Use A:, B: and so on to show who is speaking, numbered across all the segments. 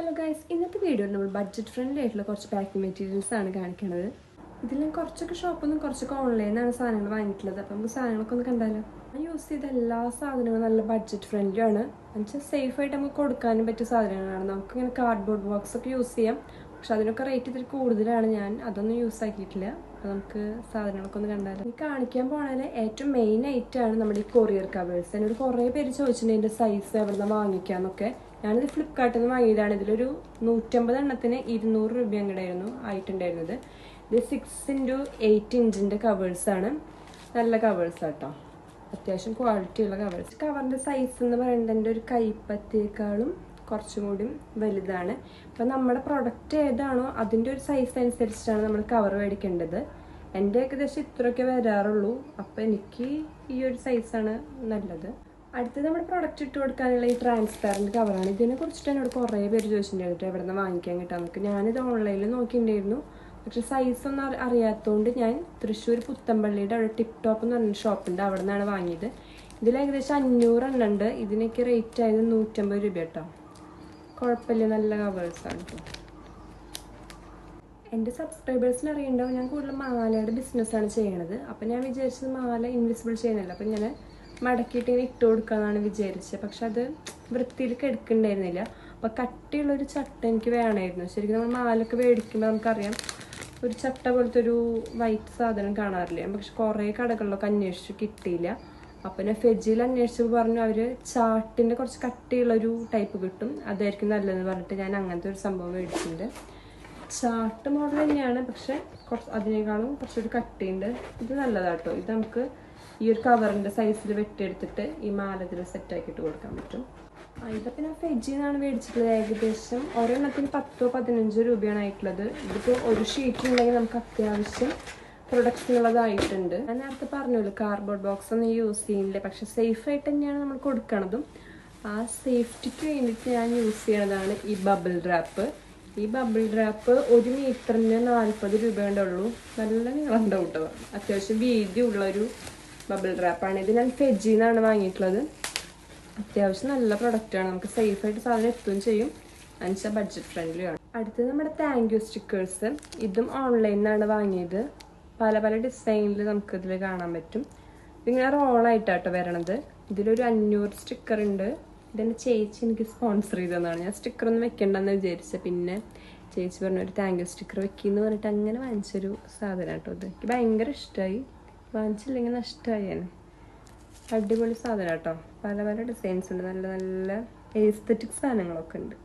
A: Hello guys ഇന്നത്തെ വീഡിയോയിൽ നമ്മൾ ബഡ്ജറ്റ് ഫ്രണ്ട്ലി ആയിട്ടുള്ള കുറച്ച് പാക്കിംഗ് മെറ്റീരിയൽസ് ആണ് കാണിക്കുന്നത് ഇതിൽ ഞാൻ കുറച്ചൊക്കെ ഷോപ്പിൽ നിന്ന് കുറച്ചൊക്കെ ഓൺലൈനാണ് സാധനങ്ങൾ വാങ്ങിയിട്ടുള്ളത്. അപ്പം നമുക്ക് സാധനങ്ങളൊക്കെ ഒന്ന് കണ്ടാലോ? ഞാൻ യൂസ് ചെയ്ത എല്ലാ സാധനങ്ങളും നല്ല ബഡ്ജറ്റ് ഫ്രണ്ട്ലി ആണ്. എന്നുവെച്ചാൽ സേഫ് ആയിട്ട് നമുക്ക് കൊടുക്കാനും പറ്റിയ സാധനങ്ങളാണ്. നമുക്ക് ഇങ്ങനെ കാർഡ്ബോർഡ് ബോക്സ് ഒക്കെ യൂസ് ചെയ്യാം. പക്ഷെ അതിനൊക്കെ റേറ്റ് ഇത്തിരി കൂടുതലാണ് ഞാൻ. അതൊന്നും യൂസ് ആക്കിയിട്ടില്ല. അപ്പോൾ നമുക്ക് സാധനങ്ങളൊക്കെ ഒന്ന് കണ്ടാലോ? ഈ കാണിക്കാൻ പോണതിൽ ഏറ്റവും മെയിൻ ആണ് നമ്മുടെ ഈ കൊറിയർ കവേഴ്സ് എന്നോട് കുറേ പേര് ചോദിച്ചിട്ടുണ്ട് ഇതിന്റെ സൈസ് എവിടെ നിന്ന് വാങ്ങിക്കാന്നൊക്കെ. ഞാനിത് ഫ്ലിപ്കാർട്ടിൽ നിന്ന് വാങ്ങിയതാണ്. ഇതിലൊരു നൂറ്റമ്പത് എണ്ണത്തിന് ഇരുന്നൂറ് രൂപ അങ്ങടായിരുന്നു ആയിട്ടുണ്ടായിരുന്നത്. ഇത് സിക്സ് ഇന്റു എയ്റ്റ് ഇഞ്ചിന്റെ കവേഴ്സാണ് നല്ല കവേഴ്സ് കേട്ടോ അത്യാവശ്യം ക്വാളിറ്റി ഉള്ള കവേഴ്സ് കവറിന്റെ സൈസ് എന്ന് പറയുന്നത് എന്റെ ഒരു കൈപ്പത്തിയേക്കാളും കുറച്ചും കൂടി വലുതാണ്. അപ്പം നമ്മുടെ പ്രൊഡക്റ്റ് ഏതാണോ അതിന്റെ ഒരു സൈസ് അനുസരിച്ചിട്ടാണ് നമ്മൾ കവർ മേടിക്കേണ്ടത്. എന്റെ ഏകദേശം ഇത്രയൊക്കെ വരാറുള്ളൂ. അപ്പം എനിക്ക് ഈ ഒരു സൈസാണ് നല്ലത്. അടുത്തത് നമ്മുടെ പ്രൊഡക്റ്റ് ഇട്ട് കൊടുക്കാനുള്ള ഈ ട്രാൻസ്പെറന്റ് കവറാണ് ഇതിനെ കുറിച്ചിട്ട് എന്നോട് കുറേ പേര് ചോദിച്ചിട്ടുണ്ടായിരുന്നു എവിടെ നിന്ന് വാങ്ങിക്കാൻ കിട്ടാൻ നമുക്ക് ഞാനിത് ഓൺലൈനിൽ നോക്കിയിട്ടുണ്ടായിരുന്നു. പക്ഷേ സൈസ് ഒന്നും അറി- അറിയാത്തതുകൊണ്ട് ഞാൻ തൃശ്ശൂർ പുത്തമ്പള്ളിയുടെ അവിടെ ടിപ്പ് ടോപ്പ് എന്ന് പറഞ്ഞ ഷോപ്പുണ്ട് അവിടെ നിന്നാണ് വാങ്ങിയത്. ഇതിൽ ഏകദേശം അഞ്ഞൂറ് എണ്ണം ഉണ്ട്. ഇതിനൊക്കെ റേറ്റ് ആയത് നൂറ്റമ്പത് രൂപ കേട്ടോ. കുഴപ്പമില്ല നല്ല കവേഴ്സാണ് കേട്ടോ. എന്റെ സബ്സ്ക്രൈബേഴ്സിന് അറിയണ്ടാവും ഞാൻ കൂടുതൽ മാലയുടെ ബിസിനസ്സാണ് ചെയ്യണത്. അപ്പം ഞാൻ വിചാരിച്ചത് മാല ഇൻവിസിബിൾ ചെയ്യുന്നില്ല അപ്പം ഞാൻ മടക്കിയിട്ട് ഇങ്ങനെ ഇട്ട് കൊടുക്കാമെന്നാണ് വിചാരിച്ചത് പക്ഷെ അത് വൃത്തിയിൽ കെടുക്കണ്ടായിരുന്നില്ല. അപ്പോൾ കട്ടിയുള്ളൊരു ചട്ട എനിക്ക് വേണമായിരുന്നു. ശരിക്കും നമ്മൾ മാലൊക്കെ മേടിക്കുമ്പോൾ നമുക്കറിയാം ഒരു ചട്ട പോലത്തെ ഒരു വൈറ്റ് സാധനം കാണാറില്ല? പക്ഷെ കുറേ കടകളിലൊക്കെ അന്വേഷിച്ചു കിട്ടിയില്ല. അപ്പം ഞാൻ ഫെജിൽ അന്വേഷിച്ചപ്പോൾ പറഞ്ഞു അവർ ചാട്ടിന്റെ കുറച്ച് കട്ടിയുള്ളൊരു ടൈപ്പ് കിട്ടും. അതായിരിക്കും നല്ലതെന്ന് പറഞ്ഞിട്ട് ഞാൻ അങ്ങനത്തെ ഒരു സംഭവം മേടിച്ചിട്ടുണ്ട്. ചാട്ട് മോഡൽ തന്നെയാണ്. പക്ഷെ കുറച്ച് അതിനേക്കാളും കുറച്ചൊരു കട്ടിയുണ്ട്. ഇത് നല്ലതാട്ടോ. ഇത് നമുക്ക് ഈ ഒരു കവറിന്റെ സൈസിൽ വെട്ടിയെടുത്തിട്ട് ഈ മാലത്തിൽ സെറ്റാക്കിയിട്ട് കൊടുക്കാൻ പറ്റും. ഇതൊക്കെ ഞാൻ ഫെജിൽ നിന്നാണ് മേടിച്ചിട്ടുള്ളത്. ഏകദേശം ഒരെണ്ണത്തിന് പത്തോ പതിനഞ്ചോ രൂപയാണ് ആയിട്ടുള്ളത്. ഇതിപ്പോൾ ഒരു ഷീറ്റ് ഉണ്ടെങ്കിൽ നമുക്ക് അത്യാവശ്യം പ്രൊഡക്ട്സിനുള്ളതായിട്ടുണ്ട് ഞാൻ നേരത്തെ പറഞ്ഞല്ലോ കാർഡ്ബോർഡ് ബോക്സ് ഒന്നും യൂസ് ചെയ്യുന്നില്ല. പക്ഷെ സേഫ് ആയിട്ട് തന്നെയാണ് നമ്മൾ കൊടുക്കണതും. ആ സേഫ്റ്റിക്ക് വേണ്ടിയിട്ട് ഞാൻ യൂസ് ചെയ്യണതാണ് ഈ ബബിൾ ഡ്രാപ്പ് ഈ ബബിൾ ഡ്രാപ്പ് ഒരു മീറ്ററിന് നാൽപ്പത് രൂപയുടെ ഉള്ളൂ. നല്ല നീളം കേട്ടോ അത്യാവശ്യം വീതി ഒരു ബബിൾ റാപ്പാണ് ഇത് ഞാൻ ഫെജിൽ നിന്നാണ് വാങ്ങിയിട്ടുള്ളത്. അത്യാവശ്യം നല്ല പ്രൊഡക്റ്റാണ് നമുക്ക് സേഫായിട്ട് സാധനം എത്തുകയും ചെയ്യും. അഞ്ചാ ബഡ്ജറ്റ് ഫ്രണ്ട്ലിയാണ് അടുത്തത് നമ്മുടെ താങ്ക് യു സ്റ്റിക്കേഴ്സ് ഇതും ഓൺലൈനിൽ നിന്നാണ് വാങ്ങിയത്. പല പല ഡിസൈനിൽ നമുക്ക് ഇതിൽ കാണാൻ പറ്റും. ഇതിങ്ങനെ റോളായിട്ടാട്ടോ വരണത്. ഇതിലൊരു അഞ്ഞൂറ് സ്റ്റിക്കർ ഉണ്ട്. ഇതെന്റെ ചേച്ചി എനിക്ക് സ്പോൺസർ ചെയ്തതാണ്. ഞാൻ സ്റ്റിക്കർ ഒന്നും വെക്കണ്ടെന്ന് വിചാരിച്ചത് പിന്നെ ചേച്ചി പറഞ്ഞു ഒരു താങ്ക് യു സ്റ്റിക്കർ വെക്കിയെന്ന് പറഞ്ഞിട്ട് അങ്ങനെ വാങ്ങിച്ചൊരു സാധനം കേട്ടോ ഇത്. എനിക്ക് ഭയങ്കര ഇഷ്ടമായി വാങ്ങിച്ചില്ലെങ്കിൽ നഷ്ടമായി ഞാൻ അടിപൊളി സാധനം കേട്ടോ. പല പല ഡിസൈൻസ് ഉണ്ട്. നല്ല നല്ല എസ്തറ്റിക് സാധനങ്ങളൊക്കെ ഉണ്ട്.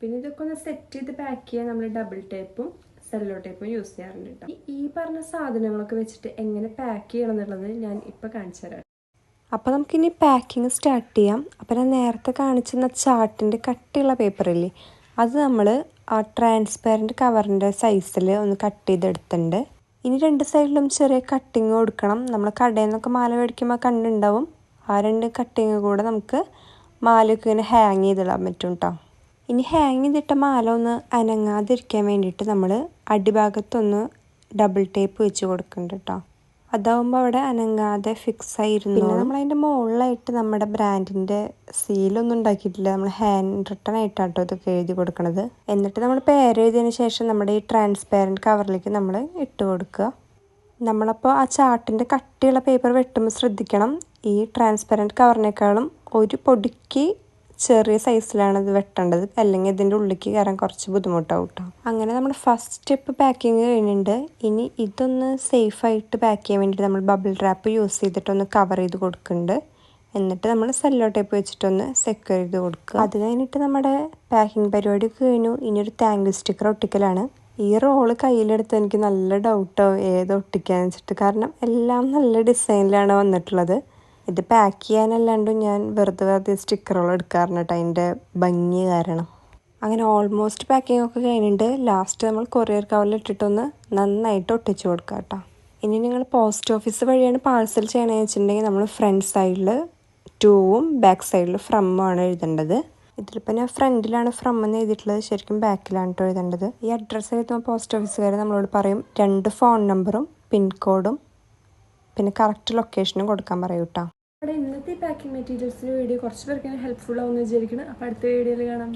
A: പിന്നെ ഇതൊക്കെ ഒന്ന് സെറ്റ് ചെയ്ത് പാക്ക് ചെയ്യാൻ നമ്മൾ ഡബിൾ ടേപ്പും സെല്ലോ ടേപ്പും യൂസ് ചെയ്യാറുണ്ട് കേട്ടോ. ഈ- പറഞ്ഞ സാധനങ്ങളൊക്കെ വെച്ചിട്ട് എങ്ങനെ പാക്ക് ചെയ്യണം എന്നുള്ളത് ഞാൻ ഇപ്പം കാണിച്ചു തരാം.
B: അപ്പോൾ നമുക്കിനി പാക്കിങ് സ്റ്റാർട്ട് ചെയ്യാം. അപ്പോൾ ഞാൻ നേരത്തെ കാണിച്ചിരുന്ന ചാർട്ടിന്റെ കട്ടിയുള്ള പേപ്പറില്ലേ അത് നമ്മൾ ആ ട്രാൻസ്പെറന്റ് കവറിന്റെ സൈസിൽ ഒന്ന് കട്ട് ചെയ്തെടുത്തിട്ടുണ്ട്. ഇനി രണ്ട് സൈഡിലും ചെറിയ കട്ടിങ് കൊടുക്കണം. നമ്മൾ കടയിൽ നിന്നൊക്കെ മാല മേടിക്കുമ്പോൾ കണ്ടുണ്ടാവും ആ രണ്ട് കട്ടിങ് കൂടെ നമുക്ക് മാലയൊക്കെ ഇങ്ങനെ ഹാങ് ചെയ്തിടാൻ പറ്റും കേട്ടോ ഇനി ഹാങ് ചെയ്തിട്ട മാല ഒന്ന് അനങ്ങാതിരിക്കാൻ വേണ്ടിയിട്ട് നമ്മൾ അടിഭാഗത്തൊന്ന് ഡബിൾ ടേപ്പ് വെച്ച് കൊടുക്കുന്നുണ്ട് കേട്ടോ അതാവുമ്പോൾ അവിടെ അനങ്ങാതെ ഫിക്സ് ആയിരുന്നു. പിന്നെ നമ്മൾ അതിന്റെ മുകളിലായിട്ട് നമ്മുടെ ബ്രാൻഡിന്റെ സീലൊന്നും ഉണ്ടാക്കിയിട്ടില്ല. നമ്മൾ ഹാൻഡ് റിട്ടൺ ആയിട്ടാട്ടോ ഇതൊക്കെ എഴുതി കൊടുക്കണത്. എന്നിട്ട് നമ്മൾ പേര് എഴുതിയതിന് ശേഷം നമ്മുടെ ഈ ട്രാൻസ്പാരന്റ് കവറിലേക്ക് നമ്മൾ ഇട്ട് കൊടുക്കുക. നമ്മളപ്പോൾ ആ ചാർട്ടിന്റെ കട്ടിയുള്ള പേപ്പർ വെട്ടുമ്പോൾ ശ്രദ്ധിക്കണം. ഈ ട്രാൻസ്പെറന്റ് കവറിനേക്കാളും ഒരു പൊടിക്ക് ചെറിയ സൈസിലാണ് ഇത് വെട്ടേണ്ടത്. അല്ലെങ്കിൽ ഇതിന്റെ ഉള്ളിലേക്ക് കയറാൻ കുറച്ച് ബുദ്ധിമുട്ടാവും കേട്ടോ അങ്ങനെ നമ്മൾ ഫസ്റ്റ് സ്റ്റെപ്പ് പാക്കിങ് കഴിഞ്ഞിട്ടുണ്ട്. ഇനി ഇതൊന്ന് സേഫായിട്ട് പാക്ക് ചെയ്യാൻ വേണ്ടിയിട്ട് നമ്മൾ ബബിൾ റാപ്പ് യൂസ് ചെയ്തിട്ടൊന്ന് കവർ ചെയ്ത് കൊടുക്കുന്നുണ്ട്. എന്നിട്ട് നമ്മൾ സെല്ലോ ടേപ്പ് വെച്ചിട്ടൊന്ന് സെക്യൂർ ചെയ്ത് കൊടുക്കുക. അത് കഴിഞ്ഞിട്ട് നമ്മുടെ പാക്കിംഗ് പരിപാടി കഴിഞ്ഞു. ഇനി ഒരു താങ്ക് യു സ്റ്റിക്കർ ഒട്ടിക്കലാണ്. ഈ റോൾ കയ്യിലെടുത്ത് എനിക്ക് നല്ല ഡൗട്ടോ ഏത് ഒട്ടിക്കാന്ന് വെച്ചിട്ട്. കാരണം എല്ലാം നല്ല ഡിസൈനിലാണ് വന്നിട്ടുള്ളത്. ഇത് പാക്ക് ചെയ്യാനല്ലാണ്ടും ഞാൻ വെറുതെ വെറുതെ സ്റ്റിക്കറുകൾ എടുക്കാറുണ്ട് കേട്ടോ. അതിന്റെ ഭംഗി കാരണം. അങ്ങനെ ഓൾമോസ്റ്റ് പാക്കിംഗ് ഒക്കെ കഴിഞ്ഞിട്ടുണ്ട് ലാസ്റ്റ് നമ്മൾ കൊറിയർ കവറിൽ ഇട്ടിട്ടൊന്ന് നന്നായിട്ട് ഒട്ടിച്ചു കൊടുക്കുക കേട്ടോ. ഇനി നിങ്ങൾ പോസ്റ്റ് ഓഫീസ് വഴിയാണ് പാഴ്സൽ ചെയ്യണമെന്ന് വെച്ചിട്ടുണ്ടെങ്കിൽ നമ്മൾ ഫ്രണ്ട് സൈഡിൽ ടൂവും ബാക്ക് സൈഡിൽ ഫ്രമ്മും ആണ് എഴുതേണ്ടത്. ഇതിലിപ്പോൾ ഞാൻ ഫ്രണ്ടിലാണ് ഫ്രം എന്ന് എഴുതിയിട്ടുള്ളത്. ശരിക്കും ബാക്കിലാണ് കേട്ടോ എഴുതേണ്ടത്. ഈ അഡ്രസ്സ് എഴുതുമ്പോൾ പോസ്റ്റ് ഓഫീസുകാർ നമ്മളോട് പറയും രണ്ട് ഫോൺ നമ്പറും പിൻകോഡും പിന്നെ കറക്റ്റ് ലൊക്കേഷനും കൊടുക്കാൻ പറയൂ കേട്ടോ
A: ഇന്നത്തെ പാക്കിംഗ് മെറ്റീരിയൽസിന് വീഡിയോ കുറച്ച് പേർക്ക് ഹെൽപ്ഫുൾ ആവുമെന്ന് വിചാരിക്കുന്നു. അപ്പോൾ അടുത്ത വീഡിയോയിൽ കാണാം.